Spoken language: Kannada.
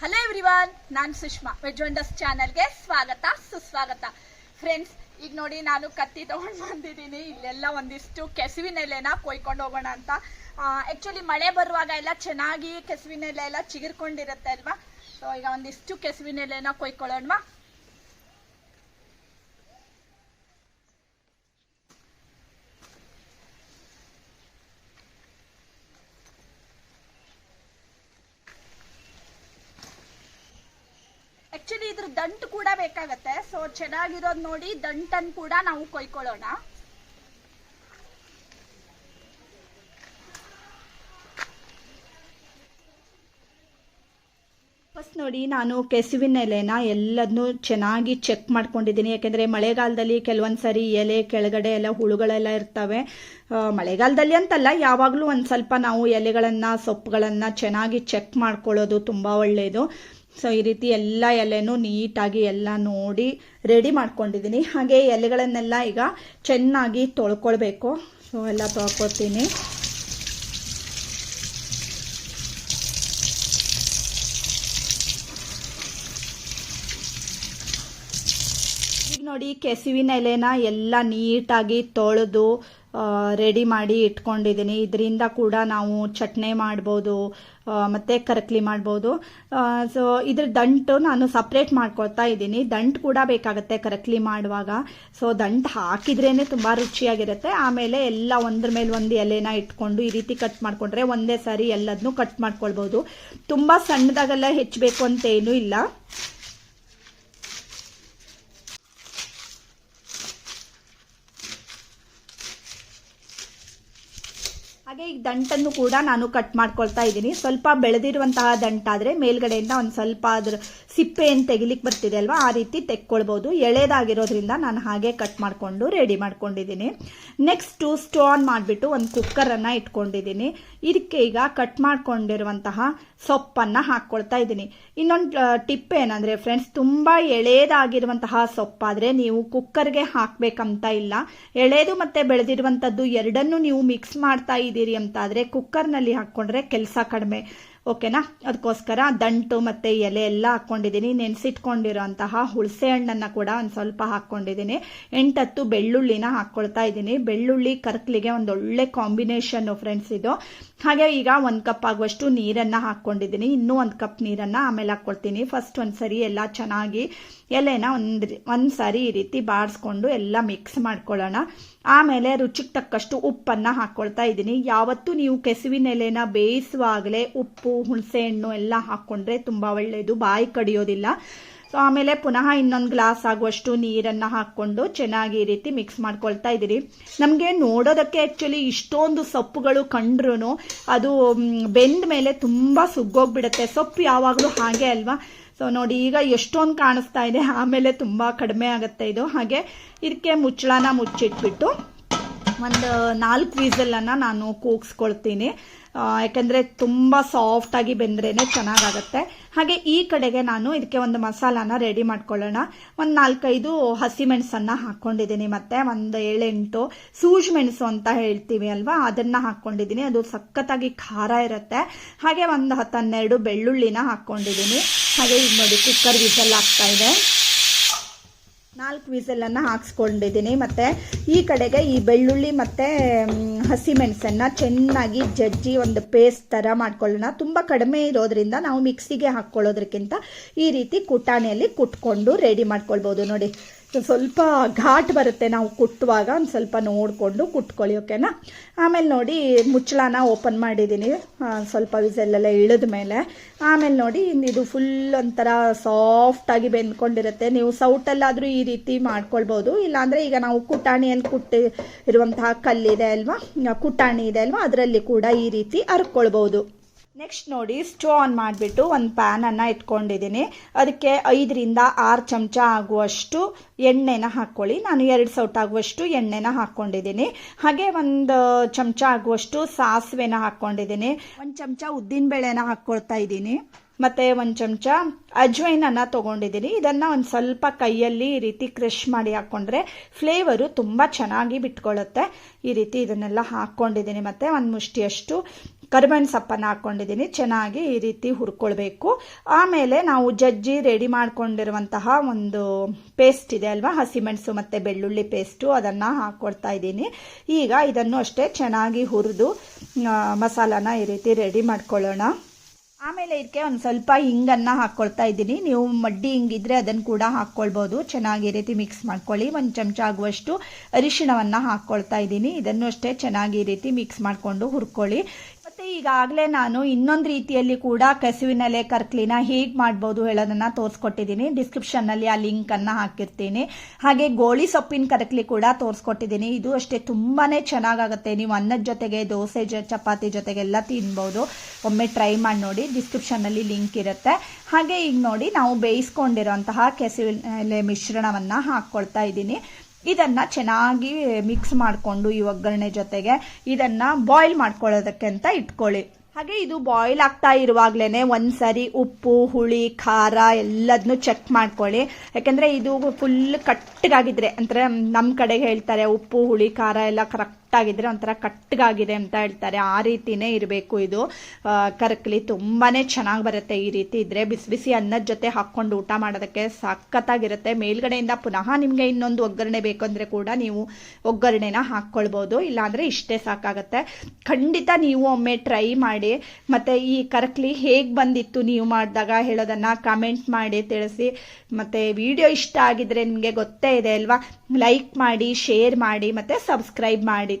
ಹಲೋ ಎವ್ರಿವಾನ್ ನಾನು ಸುಷ್ಮಾ. ವೆಜ್ ವಂಡರ್ಸ್ ಚಾನಲ್ಗೆ ಸ್ವಾಗತ, ಸುಸ್ವಾಗತ. ಫ್ರೆಂಡ್ಸ್ ಈಗ ನೋಡಿ ನಾನು ಕತ್ತಿ ತಗೊಂಡು ಬಂದಿದ್ದೀನಿ. ಇಲ್ಲೆಲ್ಲ ಒಂದಿಷ್ಟು ಕೆಸುವಿನ ಎಲೆನ ಕೊಯ್ಕೊಂಡು ಹೋಗೋಣ ಅಂತ. ಆ್ಯಕ್ಚುಲಿ ಮಳೆ ಬರುವಾಗ ಎಲ್ಲ ಚೆನ್ನಾಗಿ ಕೆಸುವಿನ ಎಲೆ ಎಲ್ಲ ಚಿಗುರ್ಕೊಂಡಿರುತ್ತೆ ಅಲ್ವಾ? ಸೊ ಈಗ ಒಂದಿಷ್ಟು ಕೆಸುವಿನ ಎಲೆನ ಆಕ್ಚುಲಿ ದಂಟು ಕೂಡ ಬೇಕಾಗತ್ತೆ. ಸೊ ಚೆನ್ನಾಗಿರೋದು ನೋಡಿ ದಂಟನ್ನು ಕೂಡ ನಾವು ಕೊಯ್ಕೊಳ್ಳೋಣ. ಫಸ್ಟ್ ನೋಡಿ, ನಾನು ಕೆಸುವಿನ ಎಲೆನ ಎಲ್ಲದನ್ನೂ ಚೆನ್ನಾಗಿ ಚೆಕ್ ಮಾಡ್ಕೊಂಡಿದ್ದೀನಿ. ಯಾಕೆಂದರೆ ಮಳೆಗಾಲದಲ್ಲಿ ಕೆಲವೊಂದು ಸರಿ ಎಲೆ ಕೆಳಗಡೆ ಎಲ್ಲ ಹುಳುಗಳೆಲ್ಲ ಇರ್ತವೆ. ಮಳೆಗಾಲದಲ್ಲಿ ಅಂತಲ್ಲ, ಯಾವಾಗಲೂ ಒಂದು ಸ್ವಲ್ಪ ನಾವು ಎಲೆಗಳನ್ನು, ಸೊಪ್ಪುಗಳನ್ನು ಚೆನ್ನಾಗಿ ಚೆಕ್ ಮಾಡ್ಕೊಳ್ಳೋದು ತುಂಬ ಒಳ್ಳೆಯದು ಸೊ ಈ ರೀತಿ ಎಲ್ಲ ಎಲೆನೂ ನೀಟಾಗಿ ಎಲ್ಲ ನೋಡಿ ರೆಡಿ ಮಾಡ್ಕೊಂಡಿದ್ದೀನಿ. ಹಾಗೆ ಎಲೆಗಳನ್ನೆಲ್ಲ ಈಗ ಚೆನ್ನಾಗಿ ತೊಳ್ಕೊಳ್ಬೇಕು. ಸೊ ಎಲ್ಲ ತೊಳ್ಕೊತೀನಿ ನೋಡಿ ಕೆಸುವಿನ ಎಲೆನ ಎಲ್ಲ ನೀಟಾಗಿ ತೊಳೆದು ರೆಡಿ ಮಾಡಿ ಇಟ್ಕೊಂಡಿದ್ದೀನಿ. ಇದರಿಂದ ಕೂಡ ನಾವು ಚಟ್ನಿ ಮಾಡ್ಬೋದು ಮತ್ತು ಕರಕ್ಲಿ ಮಾಡ್ಬೋದು. ಸೊ ಇದ್ರ ದಂಟು ನಾನು ಸಪ್ರೇಟ್ ಮಾಡ್ಕೊಳ್ತಾ ಇದ್ದೀನಿ. ದಂಟು ಕೂಡ ಬೇಕಾಗುತ್ತೆ ಕರಕ್ಲಿ ಮಾಡುವಾಗ. ಸೊ ದಂಟು ಹಾಕಿದ್ರೇ ತುಂಬ ರುಚಿಯಾಗಿರುತ್ತೆ. ಆಮೇಲೆ ಎಲ್ಲ ಒಂದ್ರ ಮೇಲೆ ಒಂದು ಎಲೆನ ಇಟ್ಕೊಂಡು ಈ ರೀತಿ ಕಟ್ ಮಾಡ್ಕೊಂಡ್ರೆ ಒಂದೇ ಸಾರಿ ಎಲ್ಲದನ್ನೂ ಕಟ್ ಮಾಡ್ಕೊಳ್ಬೋದು. ತುಂಬ ಸಣ್ಣದಾಗೆಲ್ಲ ಹೆಚ್ಚಬೇಕು ಅಂತ ಏನೂ ಇಲ್ಲ. ಹಾಗೆ ಈಗ ದಂಟನ್ನು ಕೂಡ ನಾನು ಕಟ್ ಮಾಡ್ಕೊಳ್ತಾ ಇದ್ದೀನಿ. ಸ್ವಲ್ಪ ಬೆಳೆದಿರುವಂತಹ ದಂಟಾದರೆ ಮೇಲ್ಗಡೆಯಿಂದ ಒಂದು ಸ್ವಲ್ಪ ಅದ್ರ ಸಿಪ್ಪೆ ಏನು ತೆಗಿಲಿಕ್ಕೆ ಬರ್ತಿದೆ ಅಲ್ವಾ? ಆ ರೀತಿ ತೆಕ್ಕೊಳ್ಬೋದು. ಎಳೆದಾಗಿರೋದ್ರಿಂದ ನಾನು ಹಾಗೆ ಕಟ್ ಮಾಡಿಕೊಂಡು ರೆಡಿ ಮಾಡ್ಕೊಂಡಿದ್ದೀನಿ. ನೆಕ್ಸ್ಟು ಸ್ಟೋನ್ ಮಾಡಿಬಿಟ್ಟು ಒಂದು ಕುಕ್ಕರನ್ನು ಇಟ್ಕೊಂಡಿದ್ದೀನಿ. ಇದಕ್ಕೆ ಈಗ ಕಟ್ ಮಾಡ್ಕೊಂಡಿರುವಂತಹ ಸೊಪ್ಪನ್ನು ಹಾಕ್ಕೊಳ್ತಾ ಇದ್ದೀನಿ. ಇನ್ನೊಂದು ಟಿಪ್ ಏನಂದರೆ ಫ್ರೆಂಡ್ಸ್ ತುಂಬ ಎಳೆಯದಾಗಿರುವಂತಹ ಸೊಪ್ಪಾದರೆ ನೀವು ಕುಕ್ಕರ್ಗೆ ಹಾಕಬೇಕಂತ ಇಲ್ಲ. ಎಳೆದು ಮತ್ತು ಬೆಳೆದಿರುವಂಥದ್ದು ಎರಡನ್ನೂ ನೀವು ಮಿಕ್ಸ್ ಮಾಡ್ತಾ ಇದ್ದೀರಿ ಅಂತಾದರೆ ಕುಕ್ಕರ್ನಲ್ಲಿ ಹಾಕ್ಕೊಂಡ್ರೆ ಕೆಲಸ ಕಡಿಮೆ. ಓಕೆನಾ? ಅದಕ್ಕೋಸ್ಕರ ದಂಟು ಮತ್ತು ಎಲೆ ಎಲ್ಲ ಹಾಕ್ಕೊಂಡಿದ್ದೀನಿ. ನೆನೆಸಿಟ್ಕೊಂಡಿರೋಂತಹ ಹುಳಸೆ ಹಣ್ಣನ್ನು ಕೂಡ ಒಂದು ಸ್ವಲ್ಪ ಹಾಕ್ಕೊಂಡಿದ್ದೀನಿ. ಎಂಟತ್ತು ಬೆಳ್ಳುಳ್ಳಿನ ಹಾಕ್ಕೊಳ್ತಾ ಇದ್ದೀನಿ. ಬೆಳ್ಳುಳ್ಳಿ ಕರ್ಕ್ಲಿಗೆ ಒಂದು ಒಳ್ಳೆ ಕಾಂಬಿನೇಷನ್ ಫ್ರೆಂಡ್ಸ್ ಇದು. ಹಾಗೆ ಈಗ ಒಂದು ಕಪ್ ಆಗುವಷ್ಟು ನೀರನ್ನು ಹಾಕ್ಕೊಂಡಿದ್ದೀನಿ. ಇನ್ನೂ ಒಂದು ಕಪ್ ನೀರನ್ನು ಆಮೇಲೆ ಹಾಕ್ಕೊಳ್ತೀನಿ ಫಸ್ಟ್ ಒಂದು ಸರಿ ಎಲ್ಲ ಚೆನ್ನಾಗಿ ಎಲೆನ ಒಂದು ಒಂದು ಸಾರಿ ಈ ರೀತಿ ಬಾಡಿಸ್ಕೊಂಡು ಎಲ್ಲ ಮಿಕ್ಸ್ ಮಾಡ್ಕೊಳ್ಳೋಣ. ಆಮೇಲೆ ರುಚಿಗೆ ತಕ್ಕಷ್ಟು ಉಪ್ಪನ್ನು ಹಾಕ್ಕೊಳ್ತಾ ಇದ್ದೀನಿ. ಯಾವತ್ತೂ ನೀವು ಕೆಸುವಿನ ಎಲೆನ ಬೇಯಿಸುವಾಗಲೇ ಉಪ್ಪು ಹುಣಸೆಹಣ್ಣು ಎಲ್ಲ ಹಾಕ್ಕೊಂಡ್ರೆ ತುಂಬ ಒಳ್ಳೆಯದು ಬಾಯಿ ಕಡಿಯೋದಿಲ್ಲ. ಸೊ ಆಮೇಲೆ ಪುನಃ ಇನ್ನೊಂದು ಗ್ಲಾಸ್ ಆಗುವಷ್ಟು ನೀರನ್ನು ಹಾಕ್ಕೊಂಡು ಚೆನ್ನಾಗಿ ಈ ರೀತಿ ಮಿಕ್ಸ್ ಮಾಡ್ಕೊಳ್ತಾ ಇದ್ದೀರಿ ನಮಗೆ ನೋಡೋದಕ್ಕೆ ಆ್ಯಕ್ಚುಲಿ ಇಷ್ಟೊಂದು ಸೊಪ್ಪುಗಳು ಕಂಡ್ರೂ ಅದು ಬೆಂದ ಮೇಲೆ ತುಂಬ ಸುಗ್ಗೋಗ್ಬಿಡುತ್ತೆ. ಸೊಪ್ಪು ಯಾವಾಗಲೂ ಹಾಗೆ ಅಲ್ವಾ? ಸೊ ನೋಡಿ, ಈಗ ಎಷ್ಟೊಂದು ಕಾಣಿಸ್ತಾ ಇದೆ. ಆಮೇಲೆ ತುಂಬ ಕಡಿಮೆ ಆಗುತ್ತೆ ಇದು. ಹಾಗೆ ಇದಕ್ಕೆ ಮುಚ್ಚಳನ ಮುಚ್ಚಿಟ್ಬಿಟ್ಟು ಒಂದು ನಾಲ್ಕು ವೀಸಲನ್ನು ನಾನು ಕೂಗಿಸ್ಕೊಳ್ತೀನಿ. ಯಾಕೆಂದರೆ ತುಂಬ ಸಾಫ್ಟಾಗಿ ಬೆಂದ್ರೇ ಚೆನ್ನಾಗಾಗತ್ತೆ. ಹಾಗೆ ಈ ಕಡೆಗೆ ನಾನು ಇದಕ್ಕೆ ಒಂದು ಮಸಾಲಾನ ರೆಡಿ ಮಾಡ್ಕೊಳ್ಳೋಣ. ಒಂದು ನಾಲ್ಕೈದು ಹಸಿಮೆಣಸನ್ನು ಹಾಕ್ಕೊಂಡಿದ್ದೀನಿ ಮತ್ತು, ಒಂದು ಏಳೆಂಟು ಸೂಜ್ ಮೆಣಸು ಅಂತ ಹೇಳ್ತೀವಿ ಅಲ್ವಾ, ಅದನ್ನು ಹಾಕ್ಕೊಂಡಿದ್ದೀನಿ. ಅದು ಸಖತ್ತಾಗಿ ಖಾರ ಇರುತ್ತೆ. ಹಾಗೆ ಒಂದು ಹತ್ತು ಹನ್ನೆರಡು ಬೆಳ್ಳುಳ್ಳಿನ ಹಾಕ್ಕೊಂಡಿದ್ದೀನಿ. ಹಾಗೆ ಈಗ ನೋಡಿ ಕುಕ್ಕರ್ ವಿಸಲ್ ಹಾಕ್ತಾ ಇದೆ. ನಾಲ್ಕು ವಿಸಲನ್ನು ಹಾಕ್ಸ್ಕೊಂಡಿದ್ದೀನಿ. ಮತ್ತು ಈ ಕಡೆಗೆ ಈ ಬೆಳ್ಳುಳ್ಳಿ ಮತ್ತು ಹಸಿಮೆಣಸನ್ನು ಚೆನ್ನಾಗಿ ಜಜ್ಜಿ ಒಂದು ಪೇಸ್ಟ್ ಥರ ಮಾಡ್ಕೊಳ್ಳೋಣ. ತುಂಬ ಕಡಿಮೆ ಇರೋದ್ರಿಂದ ನಾವು ಮಿಕ್ಸಿಗೆ ಹಾಕ್ಕೊಳ್ಳೋದ್ರಕ್ಕಿಂತ ಈ ರೀತಿ ಕುಟಾಣಿಯಲ್ಲಿ ಕುಟ್ಕೊಂಡು ರೆಡಿ ಮಾಡ್ಕೊಳ್ಬೋದು ನೋಡಿ. ಸ್ವಲ್ಪ ಘಾಟ್ ಬರುತ್ತೆ ನಾವು ಕುಟ್ಟುವಾಗ, ಒಂದು ಸ್ವಲ್ಪ ನೋಡಿಕೊಂಡು ಕುಟ್ಕೊಳ್ಳಿ ಓಕೆನಾ ಆಮೇಲೆ ನೋಡಿ ಮುಚ್ಚಳನ ಓಪನ್ ಮಾಡಿದ್ದೀನಿ ಸ್ವಲ್ಪ ವಿಸಲ್ಲೆಲ್ಲ ಇಳಿದ ಮೇಲೆ. ಆಮೇಲೆ ನೋಡಿ ಇದು ಫುಲ್ ಒಂಥರ ಸಾಫ್ಟಾಗಿ ಬೆಂದ್ಕೊಂಡಿರುತ್ತೆ. ನೀವು ಸೌಟಲ್ಲಾದರೂ ಈ ರೀತಿ ಮಾಡ್ಕೊಳ್ಬೋದು. ಇಲ್ಲಾಂದರೆ ಈಗ ನಾವು ಕುಟಾಣಿಯಲ್ಲಿ ಕುಟ್ಟಿ ಇರುವಂತಹ ಕಲ್ಲಿದೆ ಅಲ್ವಾ? ಕುಟಾಣಿ ಇದೆ ಅಲ್ವಾ? ಅದರಲ್ಲಿ ಕೂಡ ಈ ರೀತಿ ಹರ್ಕೊಳ್ಬೋದು ನೆಕ್ಸ್ಟ್ ನೋಡಿ ಸ್ಟೋ ಆನ್ ಮಾಡಿಬಿಟ್ಟು ಒಂದು ಪ್ಯಾನನ್ನು ಇಟ್ಕೊಂಡಿದ್ದೀನಿ. ಅದಕ್ಕೆ ಐದರಿಂದ ಆರು ಚಮಚ ಆಗುವಷ್ಟು ಎಣ್ಣೆನ ಹಾಕ್ಕೊಳ್ಳಿ. ನಾನು ಎರಡು ಸೌಟ್ ಆಗುವಷ್ಟು ಎಣ್ಣೆನ ಹಾಕ್ಕೊಂಡಿದ್ದೀನಿ. ಹಾಗೆ ಒಂದು ಚಮಚ ಆಗುವಷ್ಟು ಸಾಸಿವೆನ ಹಾಕ್ಕೊಂಡಿದ್ದೀನಿ. ಒಂದು ಚಮಚ ಉದ್ದಿನಬೇಳೆನ ಹಾಕ್ಕೊಳ್ತಾ ಇದ್ದೀನಿ. ಮತ್ತು ಒಂದು ಚಮಚ ಅಜ್ವೈನನ್ನು ತೊಗೊಂಡಿದ್ದೀನಿ. ಇದನ್ನು ಒಂದು ಸ್ವಲ್ಪ ಕೈಯಲ್ಲಿ ಈ ರೀತಿ ಕ್ರಷ್ ಮಾಡಿ ಹಾಕ್ಕೊಂಡ್ರೆ ಫ್ಲೇವರು ತುಂಬ ಚೆನ್ನಾಗಿ ಬಿಟ್ಕೊಳ್ಳುತ್ತೆ ಈ ರೀತಿ ಇದನ್ನೆಲ್ಲ ಹಾಕ್ಕೊಂಡಿದ್ದೀನಿ. ಮತ್ತು ಒಂದು ಮುಷ್ಟಿಯಷ್ಟು ಕರಿಬೇವಿನ ಸೊಪ್ಪನ್ನು ಹಾಕ್ಕೊಂಡಿದ್ದೀನಿ ಚೆನ್ನಾಗಿ ಈ ರೀತಿ ಹುರ್ಕೊಳ್ಬೇಕು. ಆಮೇಲೆ ನಾವು ಜಜ್ಜಿ ರೆಡಿ ಮಾಡ್ಕೊಂಡಿರುವಂತಹ ಒಂದು ಪೇಸ್ಟ್ ಇದೆ ಅಲ್ವಾ? ಹಸಿಮೆಣಸು ಮತ್ತು ಬೆಳ್ಳುಳ್ಳಿ ಪೇಸ್ಟು ಅದನ್ನು ಹಾಕ್ಕೊಳ್ತಾ ಇದ್ದೀನಿ. ಈಗ ಇದನ್ನು ಅಷ್ಟೇ ಚೆನ್ನಾಗಿ ಹುರಿದು ಮಸಾಲಾನ ಈ ರೀತಿ ರೆಡಿ ಮಾಡ್ಕೊಳ್ಳೋಣ. ಆಮೇಲೆ ಇದಕ್ಕೆ ಒಂದು ಸ್ವಲ್ಪ ಹಿಂಗನ್ನು ಹಾಕ್ಕೊಳ್ತಾ ಇದ್ದೀನಿ. ನೀವು ಮಡ್ಡಿ ಹಿಂಗಿದ್ರೆ ಅದನ್ನು ಕೂಡ ಹಾಕ್ಕೊಳ್ಬೋದು ಚೆನ್ನಾಗಿ ಈ ರೀತಿ ಮಿಕ್ಸ್ ಮಾಡ್ಕೊಳ್ಳಿ. ಒಂದು ಚಮಚ ಆಗುವಷ್ಟು ಅರಿಶಿಣವನ್ನು ಹಾಕ್ಕೊಳ್ತಾ ಇದ್ದೀನಿ. ಇದನ್ನು ಅಷ್ಟೇ ಚೆನ್ನಾಗಿ ಈ ರೀತಿ ಮಿಕ್ಸ್ ಮಾಡಿಕೊಂಡು ಹುರ್ಕೊಳ್ಳಿ. ಈಗಾಗಲೇ ನಾನು ಇನ್ನೊಂದು ರೀತಿಯಲ್ಲಿ ಕೂಡ ಕೆಸುವಿನೆಲೆ ಕರ್ಕ್ಲಿನ ಹೇಗೆ ಮಾಡ್ಬೋದು ಹೇಳೋದನ್ನ ತೋರಿಸ್ಕೊಟ್ಟಿದ್ದೀನಿ. ಡಿಸ್ಕ್ರಿಪ್ಷನ್ನಲ್ಲಿ ಆ ಲಿಂಕನ್ನು ಹಾಕಿರ್ತೀನಿ. ಹಾಗೆ ಗೋಳಿ ಸೊಪ್ಪಿನ ಕರಕ್ಲಿ ಕೂಡ ತೋರಿಸ್ಕೊಟ್ಟಿದ್ದೀನಿ. ಇದು ಅಷ್ಟೇ ತುಂಬಾ ಚೆನ್ನಾಗಾಗುತ್ತೆ. ನೀವು ಅನ್ನದ ಜೊತೆಗೆ, ದೋಸೆ ಚಪಾತಿ ಜೊತೆಗೆಲ್ಲ ತಿನ್ಬೋದು. ಒಮ್ಮೆ ಟ್ರೈ ಮಾಡಿ ನೋಡಿ. ಡಿಸ್ಕ್ರಿಪ್ಷನ್ನಲ್ಲಿ ಲಿಂಕ್ ಇರುತ್ತೆ. ಹಾಗೆ ಈಗ ನೋಡಿ ನಾವು ಬೇಯಿಸ್ಕೊಂಡಿರುವಂತಹ ಕೆಸುವಿನ ಮಿಶ್ರಣವನ್ನು ಹಾಕ್ಕೊಳ್ತಾ ಇದ್ದೀನಿ. ಇದನ್ನು ಚೆನ್ನಾಗಿ ಮಿಕ್ಸ್ ಮಾಡಿಕೊಂಡು ಈ ಒಗ್ಗರಣೆ ಜೊತೆಗೆ ಇದನ್ನು ಬಾಯ್ಲ್ ಮಾಡ್ಕೊಳ್ಳೋದಕ್ಕೆ ಅಂತ ಇಟ್ಕೊಳ್ಳಿ. ಹಾಗೆ ಇದು ಬಾಯ್ಲ್ ಆಗ್ತಾ ಇರುವಾಗಲೇ ಒಂದ್ಸರಿ ಉಪ್ಪು, ಹುಳಿ, ಖಾರ ಎಲ್ಲದನ್ನು ಚೆಕ್ ಮಾಡ್ಕೊಳ್ಳಿ. ಯಾಕೆಂದರೆ ಇದು ಫುಲ್ ಕಟ್ಟಗಾಗಿದ್ರೆ ಅಂದರೆ ನಮ್ಮ ಕಡೆಗೆ ಹೇಳ್ತಾರೆ ಉಪ್ಪು, ಹುಳಿ, ಖಾರ ಎಲ್ಲ ಕರೆಕ್ಟ್ ಆಗಿದ್ರೆ ಒಂಥರ ಕಟ್ಟಗಾಗಿದೆ ಅಂತ ಹೇಳ್ತಾರೆ. ಆ ರೀತಿನೇ ಇರಬೇಕು ಇದು. ಕರಕಲಿ ತುಂಬಾ ಚೆನ್ನಾಗಿ ಬರುತ್ತೆ ಈ ರೀತಿ ಇದ್ರೆ. ಬಿಸಿ ಬಿಸಿ ಅನ್ನದ ಜೊತೆ ಹಾಕ್ಕೊಂಡು ಊಟ ಮಾಡೋದಕ್ಕೆ ಸಖತ್ತಾಗಿರುತ್ತೆ. ಮೇಲ್ಗಡೆಯಿಂದ ಪುನಃ ನಿಮಗೆ ಇನ್ನೊಂದು ಒಗ್ಗರಣೆ ಬೇಕು ಅಂದರೆ ಕೂಡ ನೀವು ಒಗ್ಗರಣೆನ ಹಾಕ್ಕೊಳ್ಬೋದು ಇಲ್ಲಾಂದರೆ ಇಷ್ಟೇ ಸಾಕಾಗುತ್ತೆ. ಖಂಡಿತ ನೀವು ಒಮ್ಮೆ ಟ್ರೈ ಮಾಡಿ. ಮತ್ತು ಈ ಕರಕಲಿ ಹೇಗೆ ಬಂದಿತ್ತು ನೀವು ಮಾಡಿದಾಗ ಹೇಳೋದನ್ನು ಕಮೆಂಟ್ ಮಾಡಿ, ತಿಳಿಸಿ. ಮತ್ತು ವಿಡಿಯೋ ಇಷ್ಟ ಆಗಿದ್ರೆ ನಿಮಗೆ ಗೊತ್ತೇ ಇದೆ ಅಲ್ವಾ? ಲೈಕ್ ಮಾಡಿ ಶೇರ್ ಮಾಡಿ, ಮತ್ತು ಸಬ್ಸ್ಕ್ರೈಬ್ ಮಾಡಿ.